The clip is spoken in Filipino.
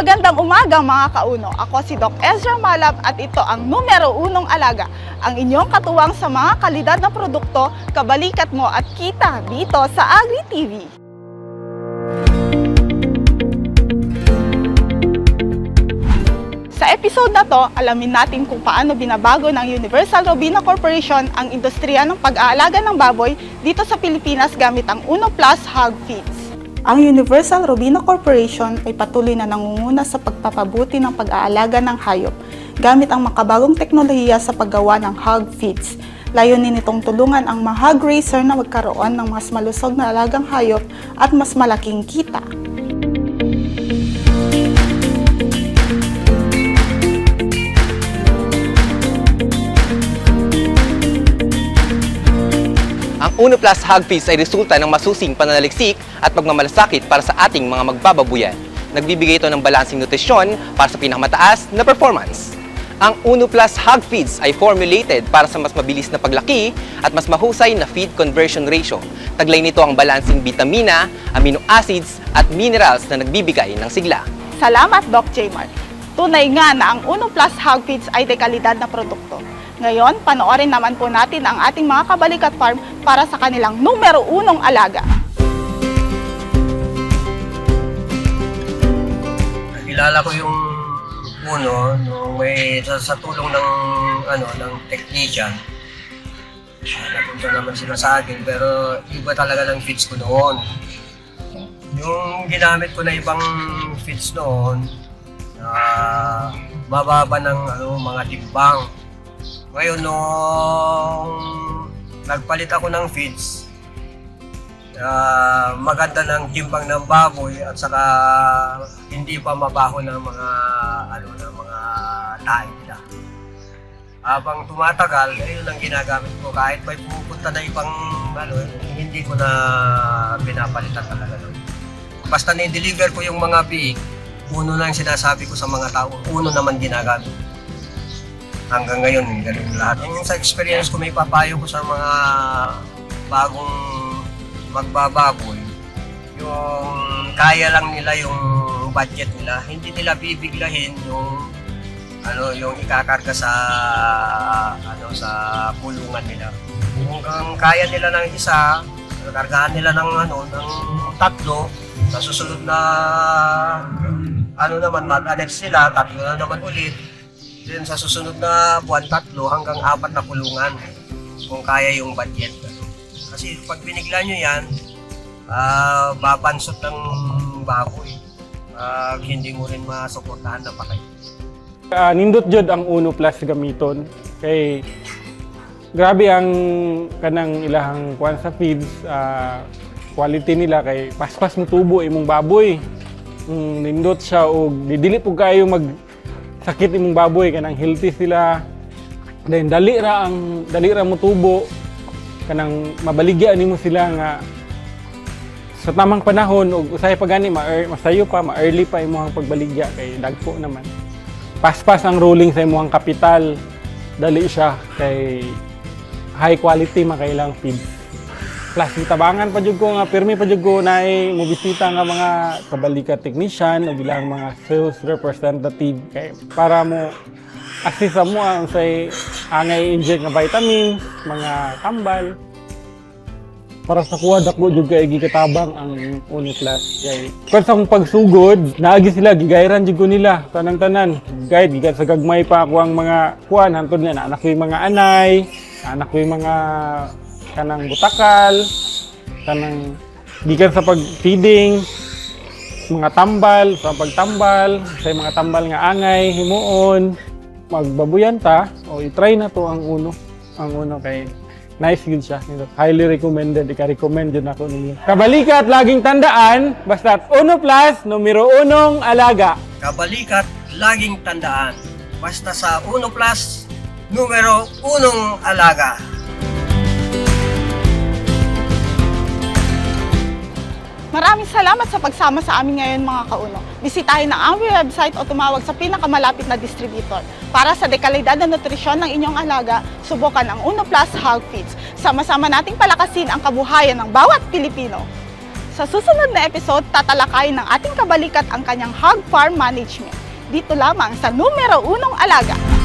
Magandang umaga mga kauno. Ako si Doc Ezra Malab at ito ang numero unong alaga. Ang inyong katuwang sa mga kalidad na produkto, kabalikat mo at kita dito sa Agri TV. Sa episode na to, alamin natin kung paano binabago ng Universal Robina Corporation ang industriya ng pag-aalaga ng baboy dito sa Pilipinas gamit ang Uno Plus Hog Feeds. Ang Universal Robina Corporation ay patuloy na nangunguna sa pagpapabuti ng pag-aalaga ng hayop gamit ang makabagong teknolohiya sa paggawa ng hog feeds. Layunin nitong tulungan ang mga hog raiser na magkaroon ng mas malusog na alagang hayop at mas malaking kita. Uno Plus Hog Feeds ay resulta ng masusing pananaliksik at pagmamalasakit para sa ating mga magbababuyan. Nagbibigay ito ng balansing nutrisyon para sa pinakamataas na performance. Ang Uno Plus Hog Feeds ay formulated para sa mas mabilis na paglaki at mas mahusay na feed conversion ratio. Taglay nito ang balansing vitamina, amino acids at minerals na nagbibigay ng sigla. Salamat, Doc Jmar. Tunay nga na ang Uno Plus Hog Feeds ay dekalidad na produkto. Ngayon, panoorin naman po natin ang ating mga kabalikat farm para sa kanilang numero unong alaga. Kilala ko yung uno nung may sa, sa tulong ng ano ng technician. Uh, napunta naman sila sa akin pero iba talaga ng feeds ko noon. Yung ginamit ko na ibang feeds noon, uh, mababa ng ano, mga timbang. Ngayon nung nagpalit ako ng feeds, ah, maganda ng timbang ng baboy at saka hindi pa mabaho ng mga ano ng mga tae nila. Habang tumatagal, ayun ang ginagamit ko kahit may pupunta na ibang ano, hindi ko na pinapalitan talaga. No? Basta ni-deliver ko yung mga biik, uno lang sinasabi ko sa mga tao, uno naman ginagamit. Hanggang ngayon, ganun lahat. Yung sa experience ko, may papayo ko sa mga bagong magbababoy, yung kaya lang nila yung budget nila, hindi nila bibiglahin yung ano yung ikakarga sa ano sa pulungan nila. Kung ang kaya nila ng isa, kargahan nila ng ano ng tatlo, sa susunod na ano naman mag-annex sila, tatlo na naman ulit. Then sa susunod na buwan, tatlo hanggang apat na pulungan kung kaya yung budget. Kasi pag binigla nyo yan, ah babansot ng baboy. Pag hindi mo rin masuportahan na pakay. Ah, nindot jud ang Uno Plus gamiton kay grabe ang kanang ilahang kuan sa feeds ah, quality nila kay paspas mo tubo imong baboy mm, nindot siya og didili pug kayo mag sakit imong baboy kanang healthy sila. Then dali ra ang dali ra mo tubo. Kanang mabaligya nimo sila nga sa tamang panahon ug usahay pa gani ma masayo pa ma-early pa imong pagbaligya. Kay dagpo naman. Paspas ang ruling sa imong kapital. Dali siya kay high quality makailang feed plus tabangan pa jud ko nga pirmi pa jud ko na mo bisita nga mga kabalika technician o bilang mga sales representative. Kay para mo assist mo ang say angay inject nga vitamins mga tambal. Para sa kuha dako jud kay gikatabang ang Uniplus kay kun sa pagsugod naagi sila gigayran jud ko nila tanang tanan guide gikan sa gagmay pa ako ang mga kuan hantod nga anak ko mga anay anak ko mga kanang butakal kanang gikan sa pag-feeding mga tambal sa pagtambal sa mga tambal nga angay himuon magbabuyan ta o i-try na to ang uno. Ang uno kay nice yun siya. Highly recommended. Ika-recommend yun ako ninyo. Kabalikat laging tandaan basta uno plus numero unong alaga. Kabalikat, laging tandaan. Basta sa Uno Plus, numero unong alaga. Maraming salamat sa pagsama sa amin ngayon mga kauno. Bisitahin ang aming website o tumawag sa pinakamalapit na distributor. Para sa dekalidad na nutrisyon ng inyong alaga, subukan ang Uno Plus Hog Feeds. Sama-sama nating palakasin ang kabuhayan ng bawat Pilipino. Sa susunod na episode, tatalakayin ng ating kabalikat ang kanyang hog farm management. Dito lamang sa numero unong alaga.